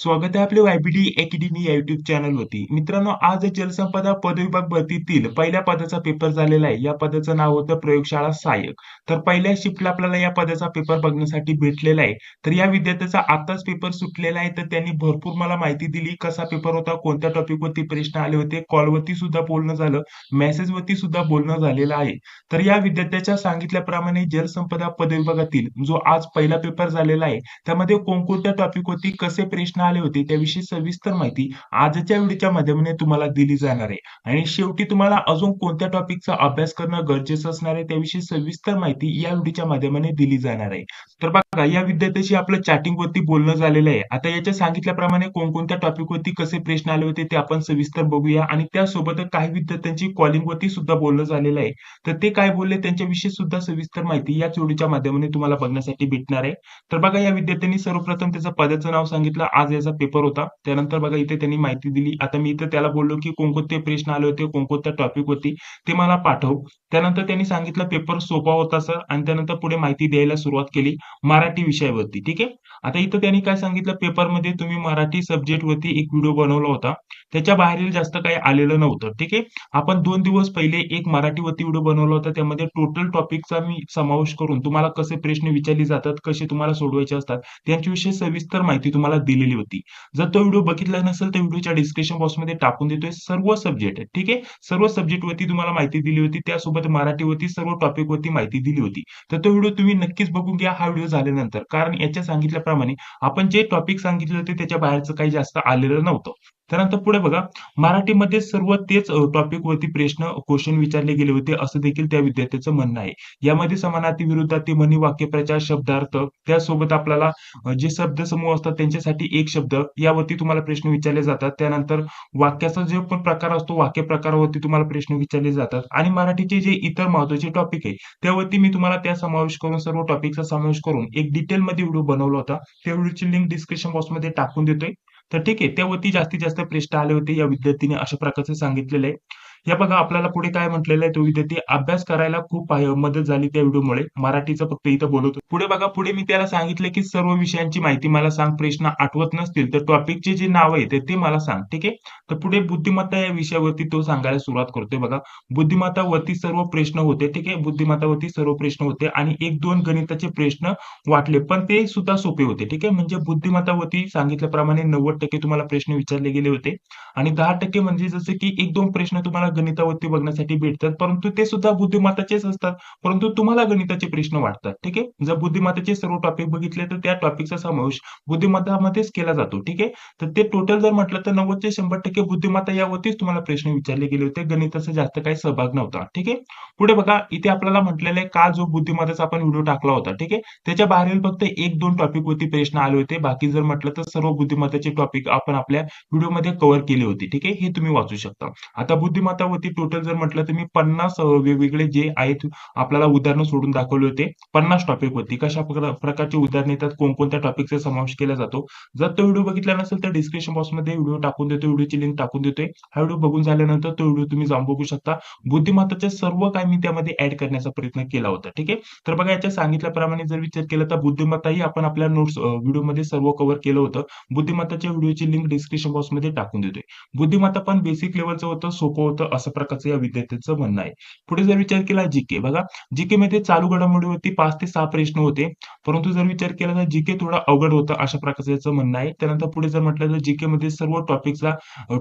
स्वागत आहे आपल्या वायबीडी अकॅडमी या युट्यूब चॅनल वरती. मित्रांनो आज जलसंपदा पदविभाग भरतीतील पहिल्या पदाचा पेपर झालेला आहे. या पदाचं नाव होतं प्रयोगशाळा सहाय्यक. तर पहिल्या शिफ्टला आपल्याला या पदाचा पेपर बघण्यासाठी भेटलेला आहे. तर या विद्यार्थ्याचा आताच पेपर सुटलेला आहे. तर त्यांनी भरपूर मला माहिती दिली. कसा पेपर होता कोणत्या टॉपिक वरती प्रश्न आले होते कॉलवरती सुद्धा बोलणं झालं मेसेज वरती सुद्धा बोलणं झालेलं आहे. तर या विद्यार्थ्याच्या सांगितल्याप्रमाणे जलसंपदा पदविभागातील जो आज पहिला पेपर झालेला आहे त्यामध्ये कोणकोणत्या टॉपिक वरती कसे प्रश्न आले होते त्याविषयी सविस्तर माहिती आजच्या व्हिडिओच्या माध्यमाने तुम्हाला दिली जाणार आहे. आणि शेवटी तुम्हाला अजून कोणत्या टॉपिकचा अभ्यास करणं गरजेचं असणार आहे त्याविषयी सविस्तर माहिती या व्हिडिओच्या माध्यमाने दिली जाणार आहे. तर या विद्यार्थ्याशी आपलं चॅटिंग वरती बोलणं झालेलं आहे. आता याच्या सांगितल्याप्रमाणे कोणकोणत्या टॉपिक वरती कसे प्रश्न आले होते ते आपण सविस्तर बघूया आणि त्यासोबतच काही विद्यार्थ्यांची कॉलिंग वरती सुद्धा बोलणं झालेलं आहे. तर ते काय बोलले त्यांच्याविषयी सुद्धा सविस्तर माहिती या व्हिडिओच्या माध्यमाने तुम्हाला बघण्यासाठी भेटणार आहे. तर बघा या विद्यार्थ्यांनी सर्वप्रथम त्याचं पदाचं नाव सांगितलं. आज याचा पेपर होता. त्यानंतर बघा इथे त्यांनी माहिती दिली. आता मी इथं त्याला बोललो की कोणकोणते प्रश्न आले होते कोणकोणत्या टॉपिक होती ते मला पाठव. त्यानंतर त्यांनी सांगितलं पेपर सोपा होता सर आणि त्यानंतर पुढे माहिती द्यायला सुरुवात केली. मराठी विषयावरती ठीक आहे? आता इथं त्यांनी काय सांगितलं पेपरमध्ये तुम्ही मराठी सब्जेक्ट वरती एक व्हिडिओ बनवला होता. त्याच्या बाहेरील जास्त काही आलेलं नव्हतं. ठीक आहे? आपण दोन दिवस पहिले एक मराठीवरती व्हिडिओ बनवला होता. त्यामध्ये टोटल टॉपिकचा मी समावेश करून तुम्हाला कसे प्रश्न विचारले जातात कसे तुम्हाला सोडवायचे असतात त्यांच्याविषयी सविस्तर माहिती तुम्हाला दिलेली होती. जर तो व्हिडिओ बघितला नसेल तर व्हिडिओच्या डिस्क्रिप्शन बॉक्समध्ये टाकून देतोय सर्व सब्जेक्ट ठीक आहे? सर्व सब्जेक्ट वरती तुम्हाला माहिती दिली होती. त्यासोबत मराठीवरती सर्व टॉपिक वरती माहिती दिली होती. तर तो व्हिडिओ तुम्ही नक्कीच बघून घ्या. हा व्हिडिओ झाल्यानंतर. कारण याच्या सांगितल्याप्रमाणे आपण जे टॉपिक सांगितले होते त्याच्या बाहेरचं काही जास्त आलेलं नव्हतं. त्यानंतर पुढे बघा. मराठीमध्ये सर्व तेच टॉपिक वरती प्रश्न क्वेश्चन विचारले गेले होते असं देखील त्या विद्यार्थ्याचं म्हणणं आहे. यामध्ये समानार्थी विरुद्धार्थी म्हणी वाक्यप्रचार शब्दार्थ त्यासोबत आपल्याला जे शब्द समूह असतात त्यांच्यासाठी एक शब्द यावरती तुम्हाला प्रश्न विचारले जातात. त्यानंतर वाक्याचा जो पण प्रकार असतो वाक्य प्रकारावरती तुम्हाला प्रश्न विचारले जातात. आणि मराठीचे जे इतर महत्त्वाचे टॉपिक आहे त्यावरती मी तुम्हाला त्या समावेश करून सर्व टॉपिकचा समावेश करून एक डिटेलमध्ये व्हिडिओ बनवला होता. त्या व्हिडिओची लिंक डिस्क्रिप्शन बॉक्समध्ये टाकून देतोय. तर ठीक आहे त्यावरती जास्तीत जास्त प्रश्न आले होते या विद्यार्थीने अशा प्रकारचे सांगितलेले आहे. हे बघा आपल्याला पुढे काय म्हटलेलं आहे तो विद्यार्थी अभ्यास करायला खूप मदत झाली त्या व्हिडिओमुळे. मराठीचं फक्त इथं बोलत पुढे बघा पुढे मी त्याला सांगितलं की सर्व विषयांची माहिती मला सांग प्रश्न आठवत नसतील तर टॉपिकचे जे नाव आहे ते मला सांग ठीक आहे? तर पुढे बुद्धिमत्ता या विषयावरती तो सांगायला सुरुवात करतोय बघा. बुद्धिमत्तावरती सर्व प्रश्न होते ठीक आहे? बुद्धिमत्तावरती सर्व प्रश्न होते आणि एक दोन गणिताचे प्रश्न वाटले पण ते सुद्धा सोपे होते ठीक आहे? म्हणजे बुद्धिमत्तावरती सांगितल्याप्रमाणे नव्वद टक्के तुम्हाला प्रश्न विचारले गेले होते. आणि दहा टक्के म्हणजे जसे की एक दोन प्रश्न तुम्हाला गणितावरती बघण्यासाठी भेटतात. परंतु ते सुद्धा बुद्धिमत्ताचेच असतात. परंतु तुम्हाला गणिताचे प्रश्न वाटतात. ठीक आहे? जर बुद्धिमत्ताचे सर्व टॉपिक बघितले तर त्या टॉपिकचा समावेश बुद्धिमत्तामध्येच केला जातो. ठीक आहे? तर ते टोटल जर म्हटलं तर नव्वद ते शंभर टक्के बुद्धिमत्ता यावरतीच तुम्हाला प्रश्न विचारले गेले होते. गणिताचा जास्त काही सहभाग नव्हता. ठीक आहे? पुढे बघा इथे आपल्याला म्हटलेलं आहे का जो बुद्धिमत्ताचा आपण व्हिडिओ टाकला होता. ठीक आहे? त्याच्या बाहेरील फक्त एक दोन टॉपिक वरती प्रश्न आले होते. बाकी जर म्हटलं तर सर्व बुद्धिमत्ताचे टॉपिक आपण आपल्या व्हिडिओमध्ये कव्हर केले होते. ठीक आहे? हे तुम्ही वाचू शकता. आता बुद्धिमत्ता भारतावरती टोटल जर म्हटलं तर मी पन्नास वेगवेगळे जे आहेत आपल्याला उदाहरणं सोडून दाखवले होते. पन्नास टॉपिक होती कशा प्रकारचे उदाहरण येतात कोणकोणत्या टॉपिकचा समावेश केला जातो. जर तो व्हिडिओ बघितला नसेल तर डिस्क्रिप्शन बॉक्समध्ये व्हिडिओ टाकून देतो व्हिडिओची लिंक टाकून देतोय. हा व्हिडिओ बघून झाल्यानंतर तो व्हिडिओ तुम्ही जाऊन बघू शकता. बुद्धिमत्ताचे सर्व काय मी त्यामध्ये ऍड करण्याचा प्रयत्न केला होता ठीक आहे? तर बघा याच्या सांगितल्याप्रमाणे जर विचार केला तर बुद्धिमत्ताही आपण आपल्या नोट्स व्हिडिओमध्ये सर्व कव्हर केलं होतं. बुद्धिमत्ताच्या व्हिडिओची लिंक डिस्क्रिप्शन बॉक्समध्ये टाकून देतोय. बुद्धिमत्ता पण बेसिक लेवलचं होतं सोपं होतं. असं प्रकारचं या विद्यार्थ्यांचं म्हणणं आहे. पुढे जर विचार केला जीके बघा जीके मध्ये चालू घडामोडीवरती पाच ते सहा प्रश्न होते. परंतु जर विचार केला तर जीके थोडा अवघड होता अशा प्रकारचं याचं म्हणणं आहे. त्यानंतर पुढे जर म्हटलं तर जीके मध्ये सर्व टॉपिकचा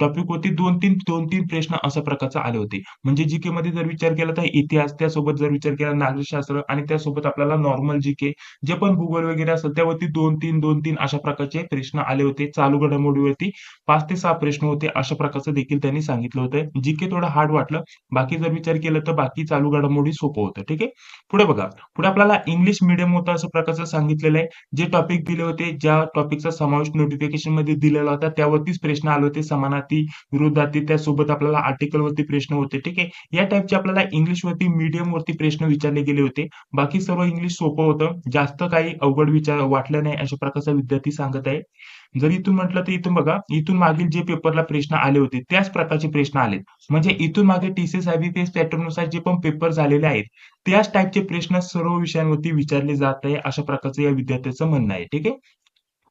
टॉपिक वरती दोन तीन दोन तीन प्रश्न अशा प्रकारचे आले होते. म्हणजे जीके मध्ये जर विचार केला तर इतिहास त्यासोबत जर विचार केला नागरिकशास्त्र आणि त्यासोबत आपल्याला नॉर्मल जीके जे पण भूगोल वगैरे असेल त्यावरती दोन तीन दोन तीन अशा प्रकारचे प्रश्न आले होते. चालू घडामोडीवरती पाच ते सहा प्रश्न होते अशा प्रकारचं देखील त्यांनी सांगितलं होतं. जीके थोडं हार्ड वाटलं. बाकी जर विचार केला तर बाकी चालू घडामोडी सोपं होतं ठीक आहे? पुढे बघा. पुढे आपल्याला इंग्लिश मिडियम होतं असं प्रकारचं सांगितलेलं आहे. जे टॉपिक दिले होते ज्या टॉपिकचा समावेश नोटिफिकेशनमध्ये दिलेला होता त्यावरतीच प्रश्न आले होते समानार्थी विरोधार्थी त्यासोबत आपल्याला आर्टिकल वरती प्रश्न होते ठीक आहे? या टाइपचे आपल्याला इंग्लिश वरती मीडियम वरती प्रश्न विचारले गेले होते. बाकी सर्व इंग्लिश सोपं होतं. जास्त काही अवघड विचार वाटलं नाही अशा प्रकारचा विद्यार्थी सांगत आहे. जर इथून म्हटलं तर इथून बघा इथून मागील जे पेपरला प्रश्न आले होते त्याच प्रकारचे प्रश्न आले म्हणजे इथून मागे टीसीएस आयबीपीएस पॅटर्ननुसार जे पण पेपर झालेले आहेत त्याच टाईपचे प्रश्न सर्व विषयांवरती विचारले जात आहे अशा प्रकारचं या विद्यार्थ्याचं म्हणणं आहे. ठीक आहे?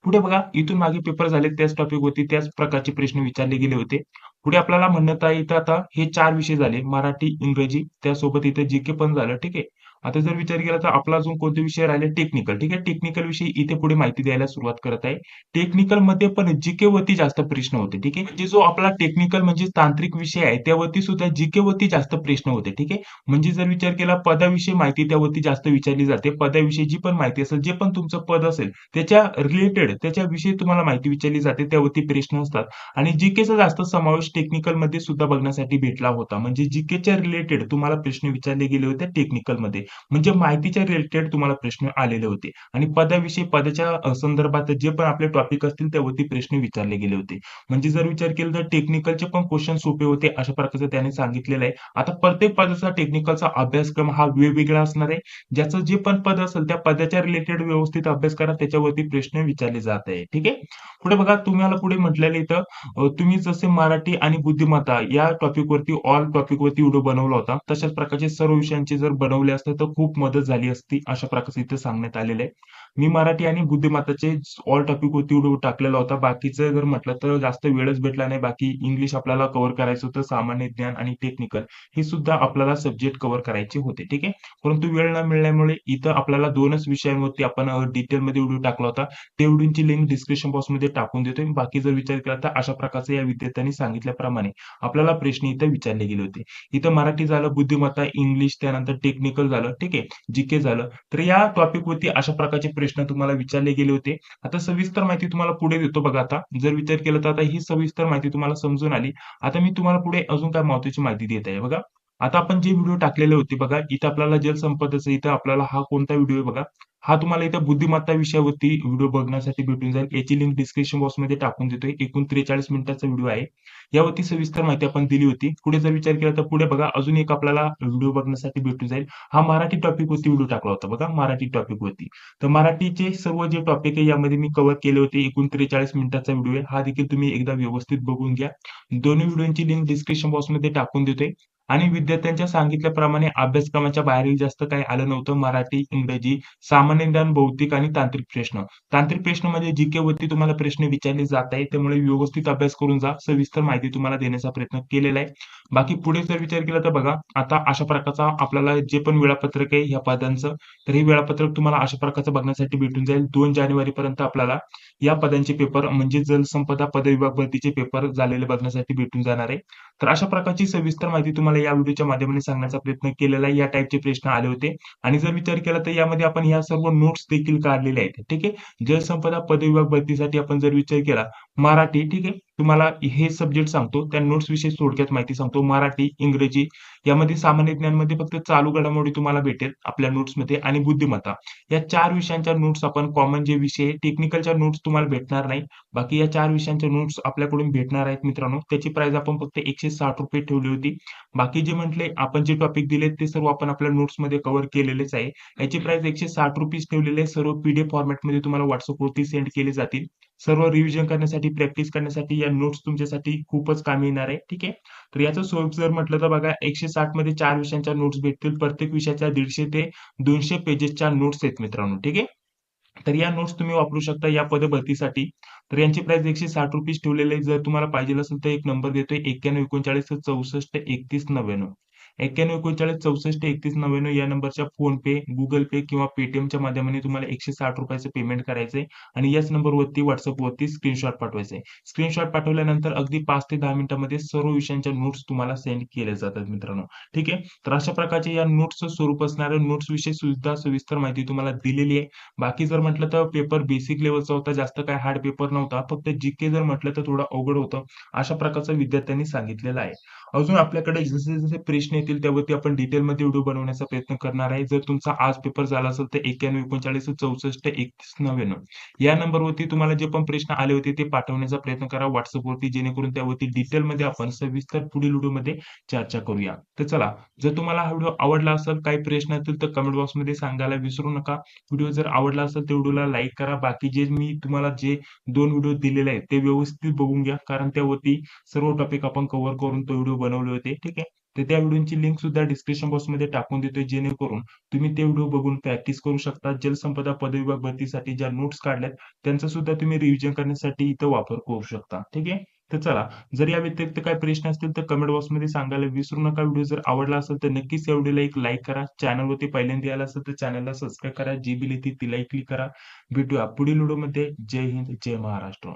पुढे बघा इथून मागे पेपर झाले त्याच टॉपिक होती त्याच प्रकारचे प्रश्न विचारले गेले होते. पुढे आपल्याला म्हणण्यात येतं आता हे चार विषय झाले मराठी इंग्रजी त्यासोबत इथे जीके पण झालं. ठीक आहे? आता जर विचार केला तर आपला अजून कोणते विषय राहिले? टेक्निकल ठीक आहे? टेक्निकल विषयी इथे पुढे माहिती द्यायला सुरुवात करत आहे. टेक्निकलमध्ये पण जीके वरती जास्त प्रश्न होते. ठीक आहे? म्हणजे जो आपला टेक्निकल म्हणजे तांत्रिक विषय आहे त्यावरती सुद्धा जीके वरती जास्त प्रश्न होते. ठीक आहे? म्हणजे जर विचार केला पदाविषयी माहिती त्यावरती जास्त विचारली जाते. पदाविषयी जी पण माहिती असेल जे पण तुमचं पद असेल त्याच्या रिलेटेड त्याच्याविषयी तुम्हाला माहिती विचारली जाते. त्यावरती प्रश्न असतात. आणि जीकेचा जास्त समावेश टेक्निकलमध्ये सुद्धा बघण्यासाठी भेटला होता. म्हणजे जीकेच्या रिलेटेड तुम्हाला प्रश्न विचारले गेले होते टेक्निकलमध्ये. म्हणजे माहितीच्या रिलेटेड तुम्हाला प्रश्न आलेले होते. आणि पदाविषयी पदाच्या संदर्भात जे पण आपले टॉपिक असतील त्यावरती प्रश्न विचारले गेले होते. म्हणजे जर विचार केला तर टेक्निकलचे पण क्वेश्चन सोपे होते अशा प्रकारचं त्याने सांगितलेलं आहे. आता प्रत्येक पदाचा टेक्निकलचा अभ्यासक्रम हा वेगवेगळा असणार आहे. ज्याचं जे पण पद असेल त्या पदाच्या रिलेटेड व्यवस्थित अभ्यास करा त्याच्यावरती प्रश्न विचारले जात आहे. ठीक आहे? पुढे बघा तुम्हाला पुढे म्हटलेलं इथं तुम्ही जसे मराठी आणि बुद्धिमत्ता या टॉपिक वरती ऑल टॉपिकवरती व्हिडिओ बनवला होता तशाच प्रकारचे सर्व विषयांचे जर बनवले असतात तर खूप मदत झाली असती अशा प्रकारचे इथे सांगण्यात आलेले आहे. मी मराठी आणि बुद्धिमत्ताचे ऑल टॉपिक होती टाकलेला होता. बाकीचं जर म्हटलं तर जास्त वेळच भेटला नाही. बाकी इंग्लिश आपल्याला कव्हर करायचं होतं सामान्य ज्ञान आणि टेक्निकल हे सुद्धा आपल्याला सब्जेक्ट कव्हर करायचे होते ठीक आहे? परंतु वेळ न मिळाल्यामुळे इथं आपल्याला दोनच विषयांवरती आपण डिटेलमध्ये व्हिडिओ टाकला होता. ते व्हिडिओची लिंक डिस्क्रिप्शन बॉक्समध्ये टाकून देतोय. बाकी जर विचार केला तर अशा प्रकारचे या विद्यार्थ्यांनी सांगितल्याप्रमाणे आपल्याला प्रश्न इथं विचारले गेले होते. इथं मराठी झालं बुद्धिमत्ता इंग्लिश त्यानंतर टेक्निकल झालं. ठीक आहे? जीके झालं. तर या टॉपिक वरती अशा प्रकारचे प्रश्न तुम्हाला विचारले गेले होते. आता सविस्तर माहिती तुम्हाला पुढे देतो बघा आता. जर विचार केला तर आता ही सविस्तर माहिती तुम्हाला समजून आली. आता मी तुम्हाला पुढे अजून काय महत्वाची माहिती देत आहे बघा. आता आपण जे व्हिडिओ टाकलेले होते बघा इथं आपल्याला जलसंपदाचा इथं आपल्याला हा कोणता व्हिडिओ आहे बघा? हा तुम्हाला इथं बुद्धिमत्ता विषयावरती व्हिडिओ बघण्यासाठी भेटून जाईल. याची लिंक डिस्क्रिप्शन बॉक्समध्ये टाकून देतोय. एकूण त्रेचाळीस मिनिटाचा व्हिडिओ आहे. यावरती सविस्तर माहिती आपण दिली होती. पुढे जर विचार केला तर पुढे बघा अजून एक आपल्याला व्हिडिओ बघण्यासाठी भेटून जाईल. हा मराठी टॉपिक वरती व्हिडिओ टाकला होता बघा मराठी टॉपिक वरती. तर मराठीचे सर्व जे टॉपिक आहे यामध्ये मी कव्हर केले होते. एकूण त्रेचाळीस मिनिटाचा व्हिडिओ आहे. हा देखील तुम्ही एकदा व्यवस्थित बघून घ्या. दोन्ही व्हिडिओची लिंक डिस्क्रिप्शन बॉक्समध्ये टाकून देतोय. आणि विद्यार्थ्यांच्या सांगितल्याप्रमाणे अभ्यासक्रमाच्या बाहेरील जास्त काही आलं नव्हतं. मराठी इंग्रजी सामान्य ज्ञान भौतिक आणि तांत्रिक प्रश्न. तांत्रिक प्रश्न म्हणजे जीके वरती तुम्हाला प्रश्न विचारले जात आहे त्यामुळे व्यवस्थित अभ्यास करून जा. सविस्तर माहिती तुम्हाला देण्याचा प्रयत्न केलेला आहे. बाकी पुढे जर विचार केला तर बघा आता अशा प्रकारचा आपल्याला जे पण वेळापत्रक आहे या पदांचं तर हे वेळापत्रक तुम्हाला अशा प्रकारचं बघण्यासाठी भेटून जाईल. दोन जानेवारी पर्यंत आपल्याला या पदांचे पेपर म्हणजे जलसंपदा पदविभाग भरतीचे पेपर झालेले बघण्यासाठी भेटून जाणार आहे. तर अशा प्रकारची सविस्तर माहिती तुम्हाला या व्हिडिओच्या माध्यमाने सांगण्याचा प्रयत्न केलेला आहे. या टाईपचे प्रश्न आले होते. आणि जर विचार केला तर यामध्ये आपण या सर्व नोट्स देखील काढलेल्या आहेत. ठीक आहे? जलसंपदा पदविभाग भरतीसाठी आपण जर विचार केला मराठी ठीक आहे? तुम्हाला हे सब्जेक्ट सांगतो त्या नोट्स विषयी थोडक्यात माहिती सांगतो. मराठी इंग्रजी यामध्ये सामान्य ज्ञानमध्ये फक्त चालू घडामोडी तुम्हाला भेटेल आपल्या नोट्समध्ये आणि बुद्धिमत्ता. या चार विषयांच्या नोट्स आपण कॉमन जे विषय टेक्निकलच्या नोट्स तुम्हाला भेटणार नाही. बाकी या चार विषयांच्या नोट्स आपल्याकडून भेटणार आहेत मित्रांनो. त्याची प्राइस आपण फक्त एकशे साठ रुपये ठेवली होती. बाकी जे म्हटले आपण जे टॉपिक दिले ते सर्व आपण आपल्या नोट्समध्ये कव्हर केलेलेच आहे. याची प्राइस एकशे साठ रुपीज ठेवलेले सर्व पीडीएफ फॉर्मॅटमध्ये तुम्हाला व्हॉट्सअपवरती सेंड केले जातील. सर्व रिव्हिजन करण्यासाठी प्रॅक्टिस करण्यासाठी या नोट्स तुमच्यासाठी खूपच कामी येणार आहे. ठीक आहे? तर याचं स्वरूप जर म्हटलं तर बघा एकशे साठमध्ये चार विषयांच्या नोट्स भेटतील. प्रत्येक विषयाच्या दीडशे ते दोनशे पेजेसच्या नोट्स आहेत मित्रांनो. ठीक आहे? तर या नोट्स तुम्ही वापरू शकता या पदभरतीसाठी. तर यांची प्राइस एकशे साठ रुपीज ठेवलेले जर तुम्हाला पाहिजे असेल तर एक नंबर देतोय. एक्क्याण्णव एकोणचाळीस चौसष्ट एकतीस नव्याण्णव. एक्क्याण्णव एकोणचाळीस चौसष्ट एकतीस नव्याण्णव या नंबरच्या फोन पे गुगल पे किंवा पेटीएमच्या माध्यमाने तुम्हाला एकशे साठ रुपयाचं पेमेंट करायचंय. आणि याच नंबरवरती व्हॉट्सअपवरती स्क्रीनशॉट पाठवायचे स्क्रीनशॉट पाठवल्यानंतर अगदी पाच ते दहा मिनिटांमध्ये सर्व विषयांच्या नोट्स तुम्हाला सेंड केल्या जातात मित्रांनो. ठीक आहे? तर अशा प्रकारचे या नोट्सचं स्वरूप असणाऱ्या नोट्स विषयी सुद्धा सविस्तर माहिती तुम्हाला दिलेली आहे. बाकी जर म्हटलं तर पेपर बेसिक लेवलचा होता जास्त काय हार्ड पेपर नव्हता. फक्त जीके जर म्हटलं तर थोडं अवघड होतं अशा प्रकारचं विद्यार्थ्यांनी सांगितलेलं आहे. अजून आपल्याकडे जसे जसे प्रश्न येतील त्यावरती आपण डिटेलमध्ये व्हिडिओ बनवण्याचा प्रयत्न करणार आहे. जर तुमचा आज पेपर झाला असेल तर एक्क्याण्णव एकोणचाळीस चौसष्ट एकतीस नव्याण्णव. या नंबरवरती तुम्हाला जे पण प्रश्न आले होते ते पाठवण्याचा प्रयत्न करा व्हॉट्सअपवरती जेणेकरून त्यावरती डिटेलमध्ये आपण सविस्तर पुढील व्हिडिओमध्ये चर्चा करूया. तर चला जर तुम्हाला हा व्हिडिओ आवडला असेल काही प्रश्न असतील तर कमेंट बॉक्समध्ये सांगायला विसरू नका. व्हिडिओ जर आवडला असेल तर व्हिडिओला लाईक करा. बाकी जे मी तुम्हाला जे दोन व्हिडिओ दिलेले आहेत ते व्यवस्थित बघून घ्या. कारण त्यावरती सर्व टॉपिक आपण कव्हर करून तो व्हिडिओ बनवले होते. ठीक आहे? तर त्या व्हिडिओची लिंक सुद्धा डिस्क्रिप्शन बॉक्समध्ये टाकून देतोय जेणेकरून तुम्ही ते व्हिडिओ बघून प्रॅक्टिस करू शकता. जलसंपदा पदविभाग भरतीसाठी ज्या नोट्स काढल्यात त्यांचा सुद्धा तुम्ही रिव्हिजन करण्यासाठी इथं वापर करू शकता. ठीक आहे? तर चला जर या व्यतिरिक्त काही प्रश्न असतील तर कमेंट बॉक्समध्ये सांगायला विसरू नका. व्हिडिओ जर आवडला असेल तर नक्कीच या व्हिडिओला एक लाईक करा. चॅनलवरती पहिल्यांदा आला असेल तर चॅनलला सबस्क्राईब करा. जी बिल येते तिलाही क्लिक करा. भेटूया पुढील व्हिडिओमध्ये जय हिंद जय महाराष्ट्र.